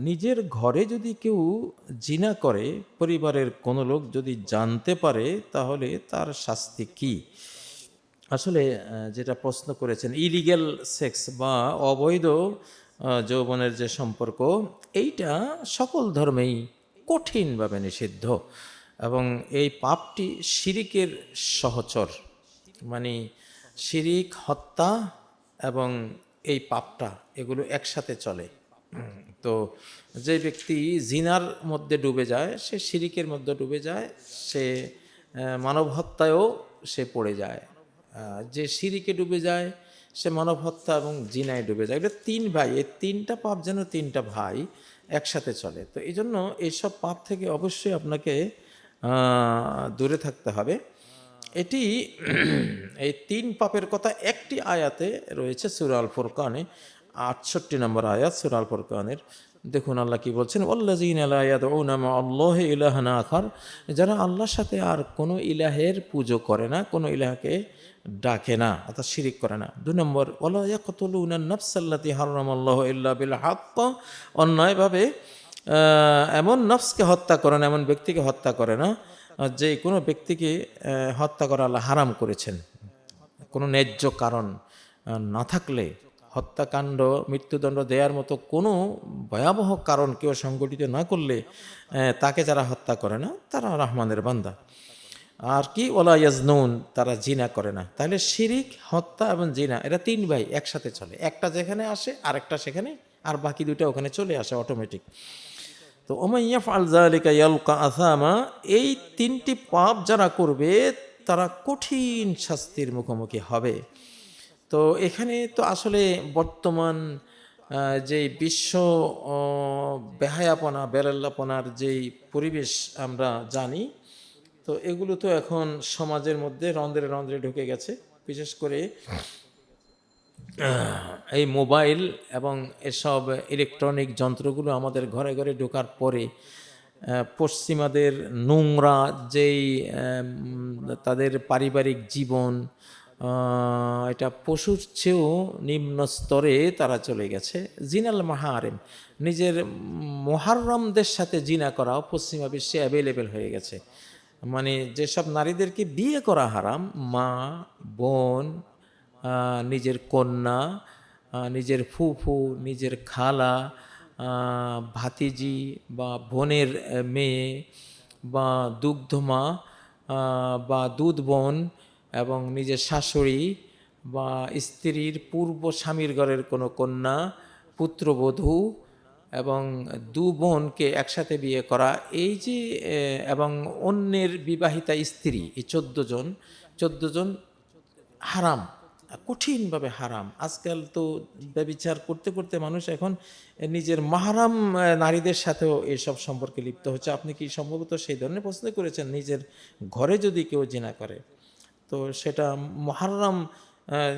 নিজের ঘরে যদি কেউ জিনা করে, পরিবারের কোনো লোক যদি জানতে পারে, তাহলে তার শাস্তি কি? আসলে যেটা প্রশ্ন করেছেন, ইলিগ্যাল সেক্স বা অবৈধ যৌবনের যে সম্পর্ক, এইটা সকল ধর্মেই কঠিনভাবে নিষিদ্ধ। এবং এই পাপটি শিরিকের সহচর। মানে শিরিক, হত্যা এবং এই পাপটা, এগুলো একসাথে চলে। তো যে ব্যক্তি জিনার মধ্যে ডুবে যায়, সে শিরিকের মধ্যে ডুবে যায়, সে মানব হত্যায়ও সে পড়ে যায়। যে সিঁড়িকে ডুবে যায়, সে মানব হত্যা এবং জিনায় ডুবে যায়। এটা তিন ভাই, এই তিনটা পাপ যেন তিনটা ভাই একসাথে চলে। তো এই জন্য এইসব পাপ থেকে অবশ্যই আপনাকে দূরে থাকতে হবে। এটি, এই তিন পাপের কথা একটি আয়াতে রয়েছে সুরাল ফুরকানে আটষট্টি নম্বর আয়াত সুরাল ফুরকানের দেখুন আল্লাহ কি বলছেন আল্লাহ আখার যারা আল্লাহর সাথে আর কোনো ইলাহের পুজো করে না, কোনো ইলাহকে ডাকে না, অর্থাৎ শিরিক করে না। দু নম্বর নাফসাল্লাতি বিল হাক্ক অন্যায়ভাবে এমন নফসকে হত্যা করে না, এমন ব্যক্তিকে হত্যা করে না যে কোনো ব্যক্তিকে হত্যা করা আল্লাহ হারাম করেছেন। কোনো ন্যায্য কারণ না থাকলে হত্যাকাণ্ড, মৃত্যুদণ্ড দেওয়ার মতো কোনো ভয়াবহ কারণ কেউ সংগঠিত না করলে তাকে যারা হত্যা করে না, তারা রহমানের বান্দা। আর কি ওলা ইয়াজনুন, তারা জিনা করে না। তাহলে শিরিক, হত্যা এবং জিনা, এরা তিন ভাই, একসাথে চলে। একটা যেখানে আসে, আরেকটা সেখানে, আর বাকি দুটো ওখানে চলে আসে অটোমেটিক তো ওমাইয়াফ আল জালিকা ইয়ালকা আসামা, এই তিনটি পাপ যারা করবে, তারা কঠিন শাস্তির মুখোমুখি হবে। তো এখানে তো আসলে বর্তমান যে বিশ্ব বেহায়াপনা বেলাল্লাপনার যেই পরিবেশ আমরা জানি, তো এগুলো তো এখন সমাজের মধ্যে রন্ধ্রে রন্ধ্রে ঢুকে গেছে। বিশেষ করে এই মোবাইল এবং এসব ইলেকট্রনিক যন্ত্রগুলো আমাদের ঘরে ঘরে ঢোকার পরে পশ্চিমাদের নোংরা যেই তাদের পারিবারিক জীবন এটা পশুর চেয়েও নিম্ন স্তরে তারা চলে গেছে। জিনাল মাহারেম, নিজের মহারমদের সাথে জিনা করাও পশ্চিমা বিশ্বে অ্যাভেলেবেল হয়ে গেছে। মানে যেসব নারীদেরকে বিয়ে করা হারাম, মা, বোন নিজের কন্যা নিজের ফুফু, নিজের খালা ভাতিজি বা বোনের মেয়ে বা দুগ্ধমা বা দুধ বোন এবং নিজের শাশুড়ি বা স্ত্রীর পূর্ব স্বামীর ঘরের কোনো কন্যা, পুত্রবধূ এবং দু বোনকে একসাথে বিয়ে করা, এই যে এবং অন্যের বিবাহিতা স্ত্রী, এই চোদ্দ জন চোদ্দ জন হারাম, কঠিনভাবে হারাম। আজকাল তো ব্যবিচার করতে করতে মানুষ এখন নিজের মাহারাম নারীদের সাথেও এসব সম্পর্কে লিপ্ত হচ্ছে। আপনি কি সম্ভবত সেই ধরনের প্রশ্ন করেছেন? নিজের ঘরে যদি কেউ জেনা করে। তো সেটা মহারাম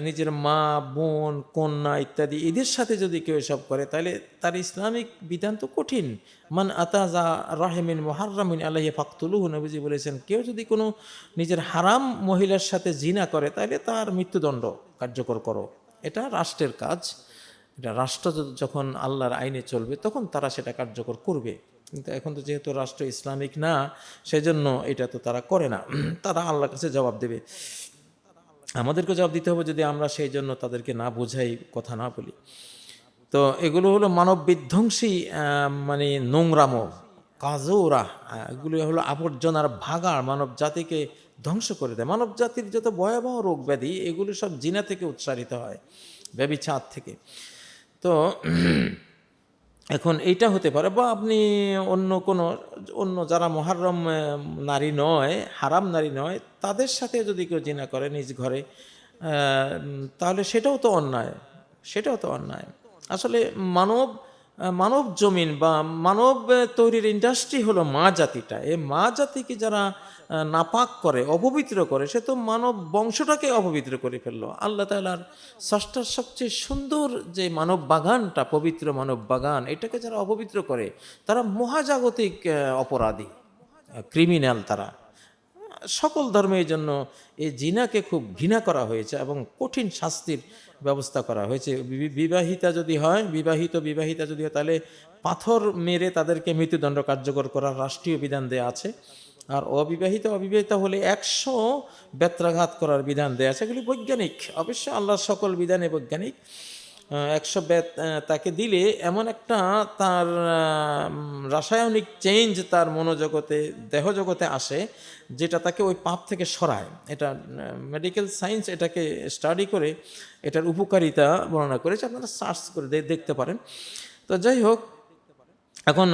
নিজের মা, বোন, কন্যা ইত্যাদি এদের সাথে যদি কেউ এসব করে, তাহলে তার ইসলামিক বিধান তো কঠিন। মান আতাজা রাহেমিন মহারামিন আলাহি ফাকতুলুহ, নবীজি বলেছেন, কেউ যদি কোনো নিজের হারাম মহিলার সাথে জিনা করে, তাহলে তার মৃত্যুদণ্ড কার্যকর করো। এটা রাষ্ট্রের কাজ। এটা রাষ্ট্র যখন আল্লাহর আইনে চলবে, তখন তারা সেটা কার্যকর করবে। কিন্তু এখন তো যেহেতু রাষ্ট্র ইসলামিক না, সেজন্য এটা তো তারা করে না। তারা আল্লাহর কাছে জবাব দেবে। আমাদেরকে জবাব দিতে হবে যদি আমরা সেই জন্য তাদেরকে না বোঝাই কথা না বলি। তো এগুলো হলো মানব বিধ্বংসী মানে নোংরামো কাজোরা এগুলো হলো আবর্জনার ভাগাড় মানব জাতিকে ধ্বংস করে দেয়। মানব জাতির যত ভয়াবহ রোগ ব্যাধি, এগুলো সব জিনা থেকে উৎসারিত হয়, ব্যবিচার থেকে। তো এখন এইটা হতে পারে বা আপনি অন্য কোনো, অন্য যারা মহারম নারী নয়, হারাম নারী নয়, তাদের সাথে যদি কেউ জিনা করে নিজ ঘরে তাহলে সেটাও তো অন্যায়, সেটাও তো অন্যায়। আসলে মানব মানব জমিন বা মানব তৈরির ইন্ডাস্ট্রি হলো মা জাতিটা। এই মা জাতিকে যারা নাপাক করে, অপবিত্র করে, সে তো মানব বংশটাকে অপবিত্র করে ফেলল। আল্লাহ তালার ষষ্ঠার সবচেয়ে সুন্দর যে মানব বাগানটা, পবিত্র মানব বাগান, এটাকে যারা অপবিত্র করে, তারা মহাজাগতিক অপরাধী ক্রিমিনাল তারা। সকল ধর্মের জন্য এই জিনাকে খুব ঘৃণা করা হয়েছে এবং কঠিন শাস্তির ব্যবস্থা করা হয়েছে। বিবাহিতা যদি হয়, বিবাহিত, বিবাহিতা যদি হয়, তাহলে পাথর মেরে তাদেরকে মৃত্যুদণ্ড কার্যকর করার রাষ্ট্রীয় বিধান দেয়া আছে। আর অবিবাহিত, অবিবাহিতা হলে একশো ব্যত্রাঘাত করার বিধান দেয়া আছে। এগুলি বৈজ্ঞানিক। অবশ্য আল্লাহর সকল বিধানে বৈজ্ঞানিক। একশো তাকে দিলে এমন একটা তার রাসায়নিক চেঞ্জ তার মনোজগতে, দেহজগতে আসে, যেটা তাকে ওই পাপ থেকে সরায়। এটা মেডিকেল সায়েন্স এটাকে স্টাডি করে এটার উপকারিতা বর্ণনা করেছে। আপনারা সার্চ করে দেখতে পারেন। তো যাই হোক, এখন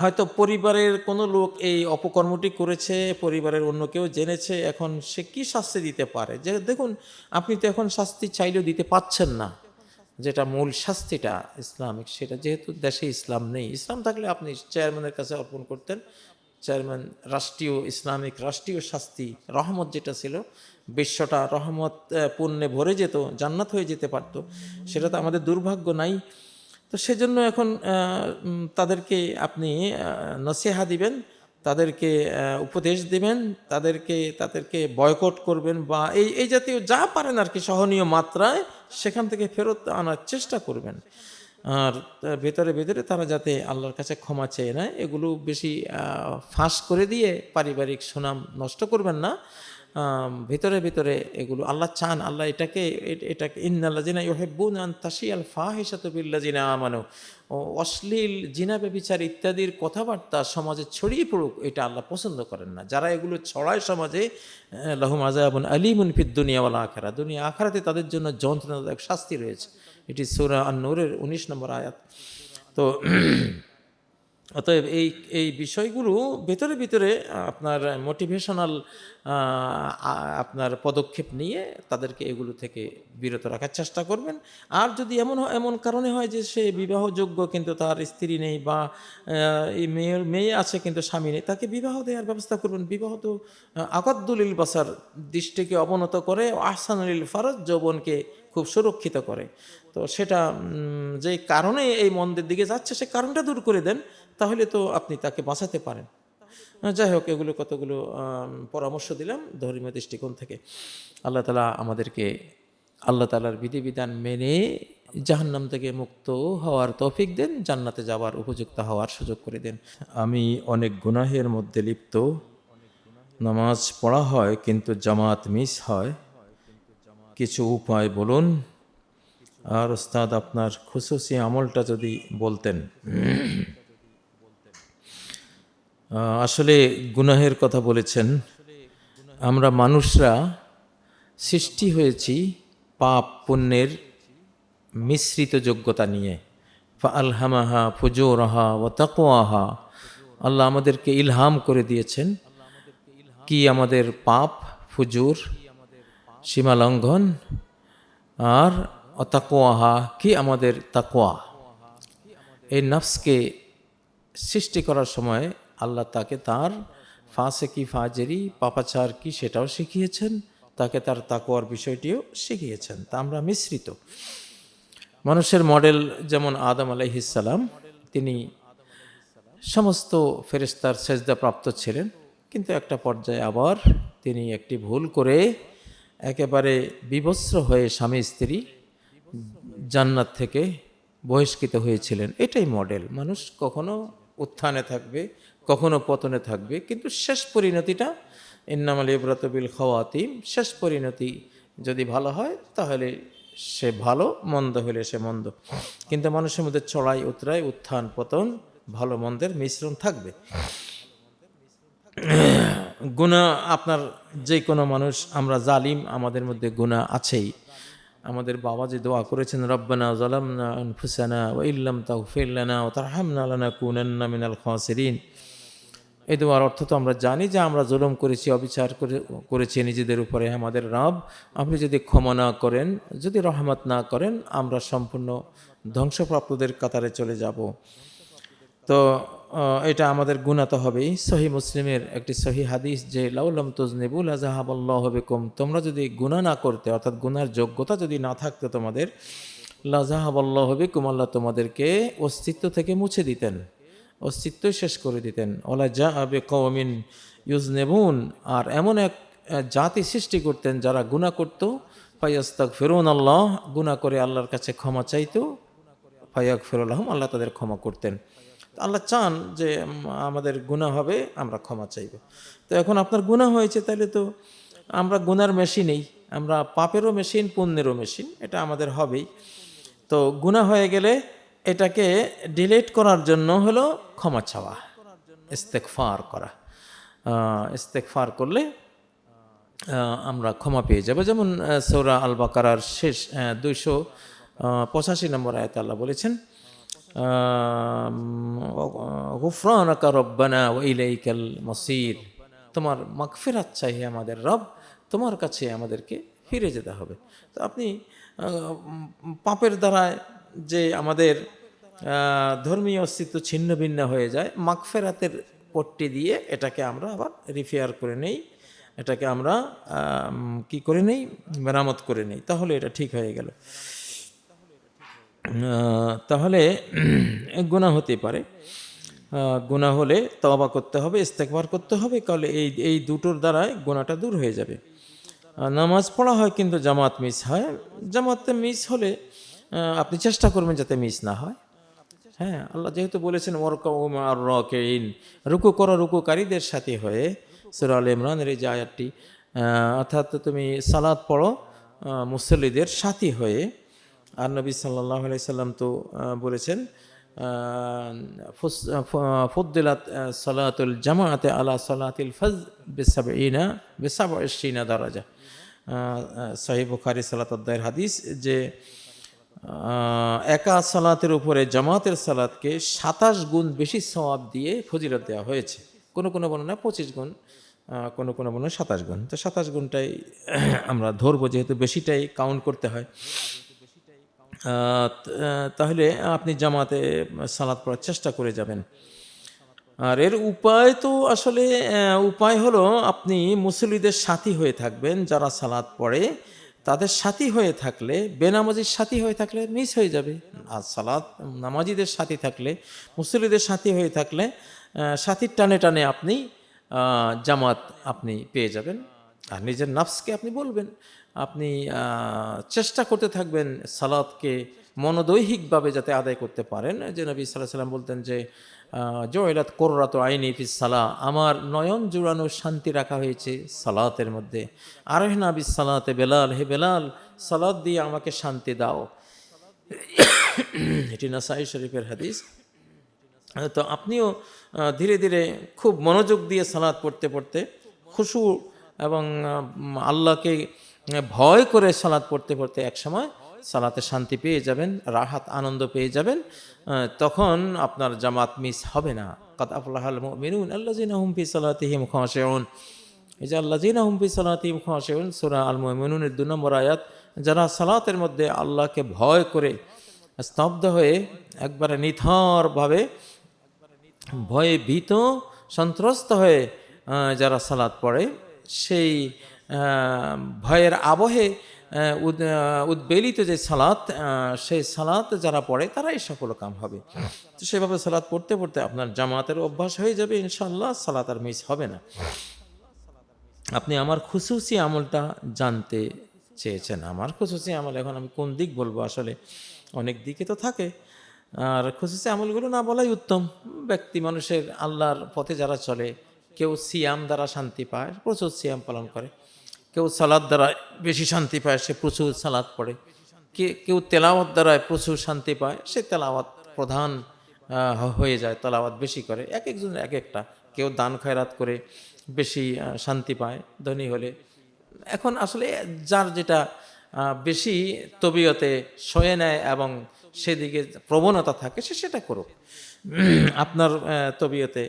হয়তো পরিবারের কোনো লোক এই অপকর্মটি করেছে, পরিবারের অন্য কেউ জেনেছে, এখন সে কি শাস্তি দিতে পারে? যে দেখুন, আপনি তো এখন শাস্তি চাইলেও দিতে পাচ্ছেন না। যেটা মূল শাস্তিটা ইসলামিক, সেটা যেহেতু দেশে ইসলাম নেই। ইসলাম থাকলে আপনি চেয়ারম্যানের কাছে অর্পণ করতেন। চেয়ারম্যান রাষ্ট্রীয়, ইসলামিক রাষ্ট্রীয় শাস্তি, রহমত যেটা ছিল, বিশ্বটা রহমত পুণ্যে ভরে যেত, জান্নাত হয়ে যেতে পারতো। সেটা তো আমাদের দুর্ভাগ্য নাই। তো সেজন্য এখন তাদেরকে আপনি নসিহা দিবেন। তাদেরকে উপদেশ দিবেন, তাদেরকে তাদেরকে বয়কট করবেন বা এই এই জাতীয় যা পারেন আর কি সহনীয় মাত্রায় সেখান থেকে ফেরত আনার চেষ্টা করবেন। আর ভেতরে ভেতরে তারা যাতে আল্লাহর কাছে ক্ষমা চেয়ে নেয়, এগুলো বেশি ফাঁস করে দিয়ে পারিবারিক সুনাম নষ্ট করবেন না। ভিতরে ভিতরে এগুলো আল্লাহ চান, আল্লাহ এটাকে এটাকে ইন্নাল্লা জিনা ইহেব্বুন আন তাশিয়াল ফাহিশাতু বিল্লাযিনা আমানু। ও অশ্লীল, জিনা ব্যভিচার ইত্যাদির কথাবার্তা সমাজে ছড়িয়ে পড়ুক, এটা আল্লাহ পছন্দ করেন না। যারা এগুলো ছড়ায় সমাজে লাহুম আযাবুন আলিমুন ফিদ দুনিয়া ওয়াল আখিরা দুনিয়া আখিরাতে তাদের জন্য যন্ত্রণাদায়ক শাস্তি রয়েছে। এটি সূরা আন-নূরের 19 নম্বর আয়াত। তো অতএব এই এই বিষয়গুলো ভেতরে, ভিতরে আপনার মোটিভেশনাল আপনার পদক্ষেপ নিয়ে তাদেরকে এগুলো থেকে বিরত রাখার চেষ্টা করবেন। আর যদি এমন এমন কারণে হয় যে সে বিবাহযোগ্য কিন্তু তার স্ত্রী নেই বা এই মেয়ে মেয়ে আছে কিন্তু স্বামী নেই, তাকে বিবাহ দেওয়ার ব্যবস্থা করবেন। বিবাহ তো আকাদ্দুলিল বাসার দৃষ্টিকে অবনত করে আহসানুলিল ফারজ যৌবনকে খুব সুরক্ষিত করে। তো সেটা যে কারণে এই মন্দের দিকে যাচ্ছে, সে কারণটা দূর করে দেন। তাহলে তো আপনি তাকে বাঁচাতে পারেন। যাই হোক, এগুলো কতগুলো পরামর্শ দিলাম ধর্মীয় দৃষ্টিকোণ থেকে। আল্লাহ তালা আমাদেরকে, আল্লাহ তালার বিধিবিধান মেনে জাহান্নাম থেকে মুক্ত হওয়ার তৌফিক দেন, জান্নাতে যাওয়ার উপযুক্ত হওয়ার সুযোগ করে দেন। আমি অনেক গুনাহের মধ্যে লিপ্ত। নামাজ পড়া হয় কিন্তু জামাত মিস হয়। কিছু উপায় বলুন। আর ওস্তাদ, আপনার খুশুসি আমলটা যদি বলতেন। আসলে গুনাহের কথা বলেছেন। আমরা মানুষরা সৃষ্টি হয়েছি পাপ পুণ্যের মিশ্রিত যোগ্যতা নিয়ে। আলহামাহা ফুজোরাহা ও তাকোয়াহা আল্লাহ আমাদেরকে ইলহাম করে দিয়েছেন। কি আমাদের পাপ, ফুজুর সীমা লঙ্ঘন? আর অতাকোয়াহা কি আমাদের তাকোয়া এই নফসকে সৃষ্টি করার সময় আল্লাহ তাকে তার ফাঁসে কি ফাজেরি, পাপাচার কি সেটাও শিখিয়েছেন, তাকে তার তাকোয়ার বিষয়টিও শিখিয়েছেন। তা আমরা মিশ্রিত। মানুষের মডেল যেমন আদম আলাইহিসাল্লাম তিনি সমস্ত ফেরেস্তার সেজদা প্রাপ্ত ছিলেন, কিন্তু একটা পর্যায়ে আবার তিনি একটি ভুল করে একেবারে বিবস্ত্র হয়ে স্বামী স্ত্রী জান্নাত থেকে বহিষ্কৃত হয়েছিলেন। এটাই মডেল। মানুষ কখনো উত্থানে থাকবে কখনো পতনে থাকবে, কিন্তু শেষ পরিণতিটা ইন্নামাল ইব্রাতবিল খাওয়াতিম, শেষ পরিণতি যদি ভালো হয়, তাহলে সে ভালো, মন্দ হলে সে মন্দ। কিন্তু মানুষের মধ্যে চড়াই, উতরাই, উত্থান, পতন, ভালো, মন্দের মিশ্রণ থাকবে। গুণা আপনার যে কোনো মানুষ, আমরা জালিম, আমাদের মধ্যে গুণা আছেই। আমাদের বাবা যে দোয়া করেছেন, রব্বানা জালামনা আনফুসানা ওয়া ইল্লাম তাগফির লানা ওয়া তারহামনা লানাকুনান্না মিনাল খাসিরিন। এই দোয়ার অর্থ তো আমরা জানি যে আমরা জুলুম করেছি, অবিচার করে, করেছি নিজেদের উপরে আমাদের রব। আপনি যদি ক্ষমা না করেন, যদি রহমত না করেন, আমরা সম্পূর্ণ ধ্বংসপ্রাপ্তদের কাতারে চলে যাব। তো এটা আমাদের গুণাতে হবেই। সহি মুসলিমের একটি সহি হাদিস যে লাউলাম তুজনিবুল আজাহাবাল্লাহ বেকুম। তোমরা যদি গুণা না করতে, অর্থাৎ গুনার যোগ্যতা যদি না থাকতো তোমাদের, লাজাহাবাল্লাহ বেকুম, আল্লাহ তোমাদেরকে অস্তিত্ব থেকে মুছে দিতেন। অস্তিত্বই শেষ করে দিতেন। ওলা যা আবে কওমিন ইউজ নেবুন আর এমন এক জাতি সৃষ্টি করতেন যারা গুণা করতো। ফাইয়াস্তাক ফেরুন আল্লাহ গুণা করে আল্লাহর কাছে ক্ষমা চাইতো। ফাইয়াক ফেরুল্লাহম আল্লাহ তাদের ক্ষমা করতেন। আল্লাহ চান যে আমাদের গুণা হবে, আমরা ক্ষমা চাইব। তো এখন আপনার গুণা হয়েছে তাহলে তো আমরা গুনার মেশিনেই আমরা পাপেরও মেশিন পুণ্যেরও মেশিন এটা আমাদের হবেই। তো গুণা হয়ে গেলে এটাকে ডিলেট করার জন্য হলো ক্ষমা চাওয়া ইস্তেকফার করা। ইস্তেকফার করলে আমরা ক্ষমা পেয়ে যাব। যেমন সৌরা আল বাকারার শেষ দুইশো পঁচাশি নম্বর আয়াত আল্লাহ বলেছেন গুফরানাকা রব্বানা ওইলাইকাল মসির। তোমার মাগফিরাত চাই আমাদের রব, তোমার কাছে আমাদেরকে ফিরে যেতে হবে। তো আপনি পাপের দ্বারায় যে আমাদের ধর্মীয় অস্তিত্ব ছিন্ন ভিন্ন হয়ে যায়। মাগফেরাতের পট্টি দিয়ে এটাকে আমরা আবার রিফেয়ার করে নেই। এটাকে আমরা আম, কি করে নেই? মেরামত করে নেই। তাহলে এটা ঠিক হয়ে গেল। তাহলে গুণা হতে পারে। গুনাহ হলে তবা করতে হবে ইস্তেকবার করতে হবে তাহলে এই এই দুটোর দ্বারাই গুণাটা দূর হয়ে যাবে। নামাজ পড়া হয় কিন্তু জামাত মিস হয়। জামাতে মিস হলে আপনি চেষ্টা করবেন যাতে মিস না হয়। হ্যাঁ আল্লাহ যেহেতু বলেছেন রকেইন রুকু করো রুকুকারীদের সাথে হয়ে। সুরা আল ইমরানের এই আয়াতটি অর্থাৎ তুমি সালাদ পড়ো মুসল্লিদের সাথী হয়ে। আর নবী সাল্লাহ সাল্লাম তো বলেছেন ফুদ্দিলাত সালাতুল জামাতে আলা সালাতিল ফজ বেসাবিনা বেসাবিনা দরাজা। সাহেব বুখারি সালাত হাদিস যে একা সালাতের উপরে জামাতের সালাতকে সাতাশ গুণ বেশি সওয়াব দিয়ে ফজিলত দেওয়া হয়েছে। কোনো কোনো বর্ণনা পঁচিশ গুণ কোনো কোনো বর্ণনা সাতাশ গুণ। তো সাতাশ গুণটাই আমরা ধরবো, যেহেতু বেশিটাই কাউন্ট করতে হয়। তাহলে আপনি জামাতে সালাত পড়ার চেষ্টা করে যাবেন। আর এর উপায় তো আসলে উপায় হলো আপনি মুসলিদের সাথী হয়ে থাকবেন যারা সালাত পড়ে। তাদের সাথী হয়ে থাকলে, বেনামাজির সাথী হয়ে থাকলে মিস হয়ে যাবে। আর সালাদ নামাজিদের সাথী থাকলে, মুসল্লিদের সাথী হয়ে থাকলে সাথীর টানে টানে আপনি জামাত আপনি পেয়ে যাবেন। আর নিজের নাফসকে আপনি বলবেন, আপনি চেষ্টা করতে থাকবেন সালাদকে মনোদৈহিকভাবে যাতে আদায় করতে পারেন। যে নবী সাল্লাহ সাল্লাম বলতেন যে জয়লাত কোর্রাত আইনি ফিস সালা আমার নয়ন জুড়ানো শান্তি রাখা হয়েছে সালাতের মধ্যে। আরহনা বিস সালাতে বেলাল, হে বেলাল সালাদ দিয়ে আমাকে শান্তি দাও। এটি নাসাই শরীফের হাদিস। তো আপনিও ধীরে ধীরে খুব মনোযোগ দিয়ে সালাদ পড়তে পড়তে খুশু এবং আল্লাহকে ভয় করে সালাদ পড়তে পড়তে একসময় সালাতে শান্তি পেয়ে যাবেন, রাহাত, আনন্দ পেয়ে যাবেন তখন আপনার জামাত মিস হবে না। হুমফি মিনুনের দু নম্বর আয়াত, যারা সালাতের মধ্যে আল্লাহকে ভয় করে স্তব্ধ হয়ে একবারে নিথরভাবে ভয়ে ভীত, সন্ত্রস্ত হয়ে যারা সালাদ পড়ে, সেই ভয়ের আবহে উদ্বেলিত যে সালাত সেই সালাত যারা পড়ে তারাই সকল কাম হবে। তো সেভাবে সালাত পড়তে পড়তে আপনার জামাতের অভ্যাস হয়ে যাবে ইনশাল্লাহ সালাত আর মিস হবে না। আপনি আমার খুশুসি আমলটা জানতে চেয়েছেন। আমার খুশুসি আমল, এখন আমি কোন দিক বলব? আসলে অনেক দিকে তো থাকে। আর খুশুসি আমলগুলো না বলাই উত্তম। ব্যক্তি মানুষের আল্লাহর পথে যারা চলে, কেউ সিয়াম দ্বারা শান্তি পায়, প্রচুর সিয়াম পালন করে। কেউ সালাদ দ্বারা বেশি শান্তি পায়, সে প্রচুর সালাদ পড়ে। কে, কেউ তেলাওয়াত দ্বারায় প্রচুর শান্তি পায়, সে তেলাওয়াত প্রধান হয়ে যায়, তেলাওয়াত বেশি করে। এক একজন এক একটা। কেউ দান খয়রাত করে বেশি শান্তি পায়, ধনী হলে। এখন আসলে যার যেটা বেশি তবিয়তে সয়ে নেয় এবং সেদিকে প্রবণতা থাকে, সে সেটা করুক। আপনার তবিয়তে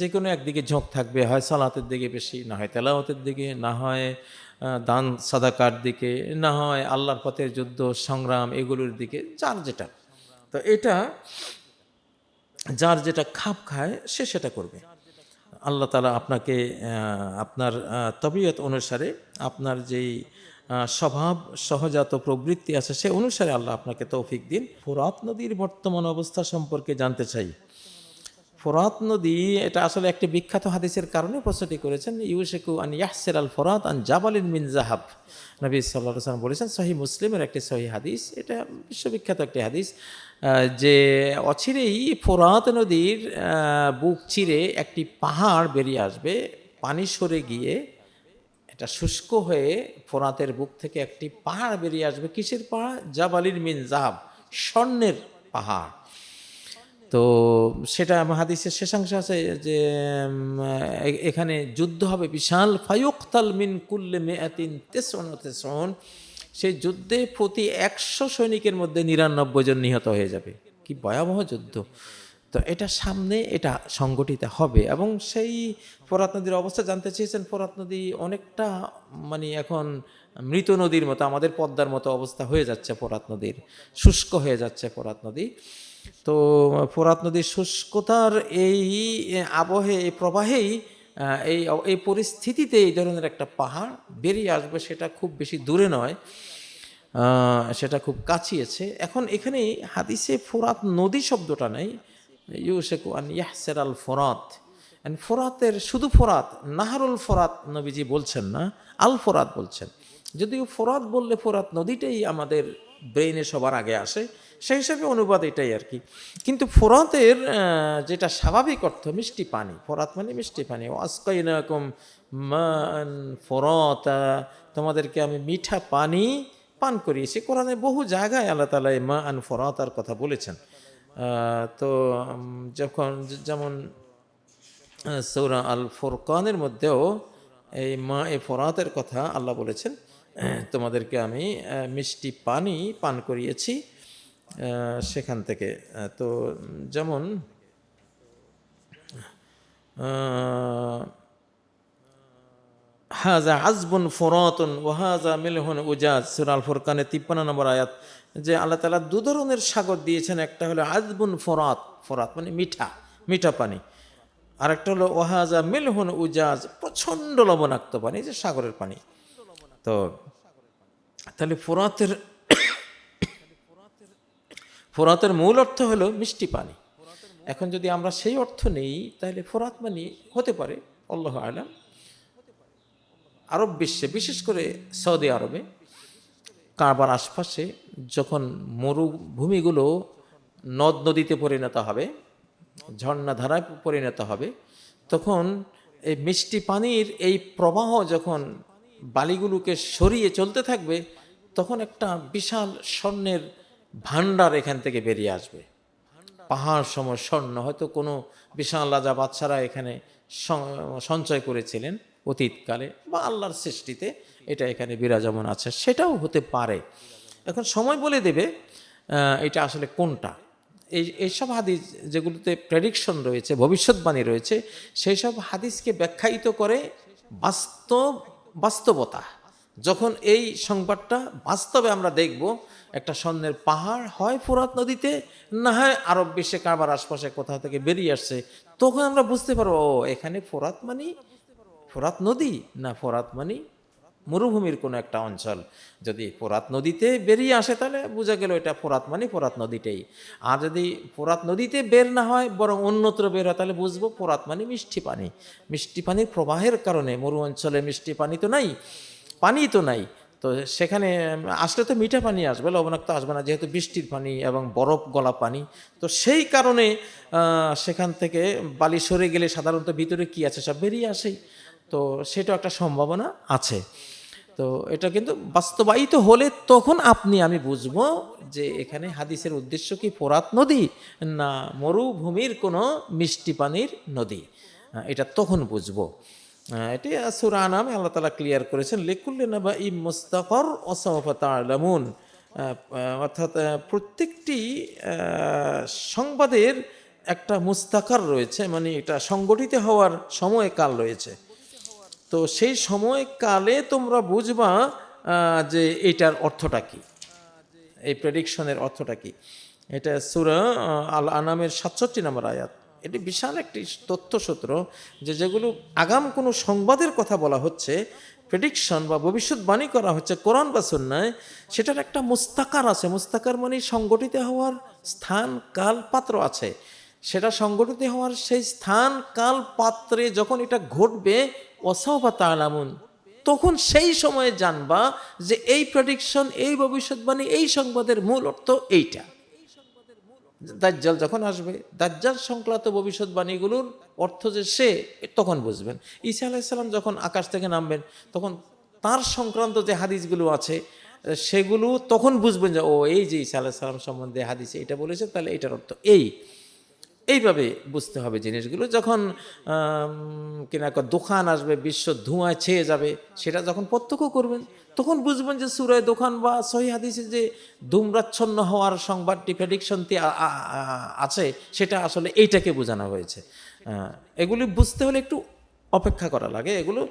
যে কোনো একদিকে ঝোঁক থাকবে, হয় সালাতের দিকে বেশি, না হয় তেলাওয়াতের দিকে, না হয় দান সাদাকার দিকে, না হয় আল্লাহর পথের যুদ্ধ, সংগ্রাম এগুলোর দিকে, যার যেটা। তো এটা যার যেটা খাপ খায়, সে সেটা করবে। আল্লাহ তালা আপনাকে আপনার তবিয়ত অনুসারে আপনার যেই স্বভাব, সহজাত প্রবৃত্তি আছে, সে অনুসারে আল্লাহ আপনাকে তৌফিক দিন। ফোরাত নদীর বর্তমান অবস্থা সম্পর্কে জানতে চাই। ফোরাত নদী, এটা আসলে একটি বিখ্যাত হাদিসের কারণে প্রস্তুতি করেছেন, ইউশেকু আন ইয়াহসের আল ফোরাত আন জাবালিন মিন জাহাব। নবী সাল্লাহ সাল্লাম বলেছেন সহি মুসলিমের একটি সহি হাদিস, এটা বিশ্ববিখ্যাত একটি হাদিস যে অচিরেই ফোরাত নদীর বুক চিরে একটি পাহাড় বেরিয়ে আসবে, পানি সরে গিয়ে এটা শুষ্ক হয়ে ফোরাতের বুক থেকে একটি পাহাড় বেরিয়ে আসবে। কিসের পাহাড়? জাবালির মিন জাহাব, স্বর্ণের পাহাড়। তো সেটা আমার হাদিসের শেষাংশ আছে যে এখানে যুদ্ধ হবে বিশাল, ফায়ুক্তাল মিন কুল্লে মেয়াতিন তেসন তেসন সেই যুদ্ধে প্রতি একশো সৈনিকের মধ্যে নিরানব্বই জন নিহত হয়ে যাবে। কি ভয়াবহ যুদ্ধ। তো এটা সামনে এটা সংগঠিত হবে এবং সেই ফোরাত নদীর অবস্থা জানতে চেয়েছেন। ফোরাত নদী অনেকটা মানে এখন মৃত নদীর মতো, আমাদের পদ্মার মতো অবস্থা হয়ে যাচ্ছে ফোরাত নদীর, শুষ্ক হয়ে যাচ্ছে ফোরাত নদী। তো, ফোরাত নদীর শুষ্কতার এই আবহে, এই প্রবাহেই এই এই পরিস্থিতিতে এই ধরনের একটা পাহাড় বেরিয়ে আসবে সেটা খুব বেশি দূরে নয়। সেটা খুব কাছিয়েছে এখন এখানে হাদিসে ফোরাত নদী শব্দটা নেই। ইউসেকু আন ইয়াহসের আল ফোরাত ফোরাতের শুধু ফোরাত, নাহারুল ফোরাত নবীজি বলছেন না, আল ফোরাত বলছেন। যদিও ফোরাত বললে ফোরাত নদীটাই আমাদের ব্রেইনে সবার আগে আসে, সেই হিসাবে অনুবাদ এটাই আর কি। কিন্তু ফোরাতের যেটা স্বাভাবিক অর্থ, মিষ্টি পানি, ফোরাত মানে মিষ্টি পানি। ওয়াসকাই রকম মান ফোরতা, তোমাদেরকে আমি মিঠা পানি পান করিয়েছি। কোরআনে বহু জায়গায় আল্লাহ তালা মা আন ফরাতার কথা বলেছেন। তো যখন, যেমন সৌরা আল ফোরকানের মধ্যেও এই মা এ ফরাতের কথা আল্লাহ বলেছেন। তোমাদেরকে আমি মিষ্টি পানি পান করিয়েছি সেখান থেকে। তো যেমন হাজা আজবুন ফরাতুন ওয়াহাজা মিলহুন উজাজ সুরাল ফুরকানের তিপ্পান্ন নম্বর আয়াত, যে আল্লাহ তালা দু ধরনের সাগর দিয়েছেন, একটা হলো আজবুন ফরাত ফরাত মানে মিঠা মিঠা পানি। আরেকটা হলো ওয়াহাজা মিলহুন উজাজ, প্রচণ্ড লবণাক্ত পানি যে সাগরের পানি। তো তাহলে ফোরাতের ফোরাতের মূল অর্থ হলো মিষ্টি পানি। এখন যদি আমরা সেই অর্থ নেই, তাহলে ফোরাত মানে হতে পারে, আল্লাহ আলাম, আরব বিশ্বে, বিশেষ করে সৌদি আরবে কারবার আশপাশে যখন মরুভূমিগুলো নদ নদীতে পরিণত হবে ঝর্ণাধারায় পরিণত হবে, তখন এই মিষ্টি পানির এই প্রবাহ যখন বালিগুলোকে সরিয়ে চলতে থাকবে, তখন একটা বিশাল স্বর্ণের ভাণ্ডার এখান থেকে বেরিয়ে আসবে। পাহাড় সম স্বর্ণ, হয়তো কোনো বিশাল রাজা বাচ্চারা এখানে সঞ্চয় করেছিলেন অতীতকালে, বা আল্লাহর সৃষ্টিতে এটা এখানে বিরাজমান আছে, সেটাও হতে পারে। এখন সময় বলে দেবে এটা আসলে কোনটা? এই, এইসব হাদিস যেগুলোতে প্রেডিকশন রয়েছে, ভবিষ্যৎবাণী রয়েছে সেই সব হাদিসকে ব্যাখ্যায়িত করে বাস্তব বাস্তবতা। যখন এই সংবাদটা বাস্তবে আমরা দেখব, একটা স্বর্ণের পাহাড় হয় ফোরাত নদীতে, না হয় আরব বিশ্বে কারবার আশপাশে কোথাও থেকে বেরিয়ে আসছে, তখন আমরা বুঝতে পারব, ও, এখানে ফোরাত মানি ফোরাত নদী না ফোরাত মানি মরুভূমির কোনো একটা অঞ্চল। যদি ফোরাত নদীতে বেরিয়ে আসে তাহলে বোঝা গেল এটা ফোরাত মানে ফোরাত নদীটাই। আর যদি ফোরাত নদীতে বের না হয়, বরং অন্যত্র বের হয়, তাহলে বুঝব ফোরাত মানে মিষ্টি পানি। মিষ্টি পানির প্রবাহের কারণে মরু অঞ্চলে মিষ্টি পানি তো নাই, পানি তো নাই। তো সেখানে, আসলে তো মিঠা পানি আসবে, লবণাক্ত আসবে না, যেহেতু বৃষ্টির পানি এবং বরফ গলা পানি। তো সেই কারণে সেখান থেকে বালি সরে গেলে সাধারণত ভিতরে কি আছে সব বেরিয়ে আসেই। তো সেটাও একটা সম্ভাবনা আছে। তো এটা কিন্তু বাস্তবায়িত হলে তখন আপনি, আমি বুঝব যে এখানে হাদিসের উদ্দেশ্য কি ফোরাত নদী না মরুভূমির কোনো মিষ্টি পানির নদী? এটা তখন বুঝব। এটি সুরা নামে আল্লাহ তালা ক্লিয়ার করেছেন, লেকুল্লে নাবা ই মুস্তাকর অসমফতালামুন অর্থাৎ প্রত্যেকটি সংবাদের একটা মুস্তাকার রয়েছে মানে এটা সংগঠিত হওয়ার সময়কাল রয়েছে। তো সেই সময়কালে তোমরা বুঝবা যে এটার অর্থটা কি। এই প্রেডিকশনের অর্থটা কি। এটা সুরা আল আনামের সাতষট্টি নম্বর আয়াত। এটি বিশাল একটি তথ্যসূত্র যে যেগুলো আগাম কোনো সংবাদের কথা বলা হচ্ছে প্রেডিকশন বা ভবিষ্যৎবাণী করা হচ্ছে কোরআন বা সন্ন্যায় সেটার একটা মুস্তাকার আছে। মুস্তাকার মানে সংগঠিত হওয়ার স্থান কাল পাত্র আছে। সেটা সংগঠিত হওয়ার সেই স্থান কাল পাত্রে যখন এটা ঘটবে অসাহবা তালামুন তখন সেই সময়ে জানবা যে এই প্রেডিকশন এই ভবিষ্যৎবাণী, এই সংবাদের মূল অর্থ এইটা। দাজ্জাল যখন আসবে, দাজ্জাল সংক্রান্ত ভবিষ্যৎবাণীগুলোর অর্থ যে সে, তখন বুঝবেন। ঈসা আলাইসাল্লাম যখন আকাশ থেকে নামবেন, তখন তার সংক্রান্ত যে হাদিসগুলো আছে, সেগুলো তখন বুঝবেন যে, ও, এই যে ঈসা আলাইসাল্লাম সম্বন্ধে হাদিসে এটা বলেছে, তাহলে এটার অর্থ এই। এইভাবে বুঝতে হবে জিনিসগুলো। যখন কিনা দোকান আসবে, বিশ্ব ধোঁয়ায় ছেয়ে যাবে, সেটা যখন প্রত্যক্ষ করবেন, তখন বুঝবেন যে সুরায় দোকান বা সহি হাদিসে যে ধূম্রাচ্ছন্ন হওয়ার সংবাদটি প্রেডিকশনটি আছে, সেটা আসলে এইটাকে বোঝানো হয়েছে। এগুলি বুঝতে হলে একটু অপেক্ষা করা লাগে, এগুলো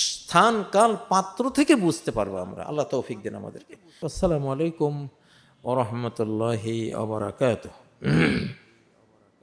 স্থান, কাল, পাত্র থেকে বুঝতে পারব আমরা। আল্লাহ তৌফিক দিন আমাদেরকে। আসসালামু আলাইকুম ওরহমতুল্লাহি আবরাকাত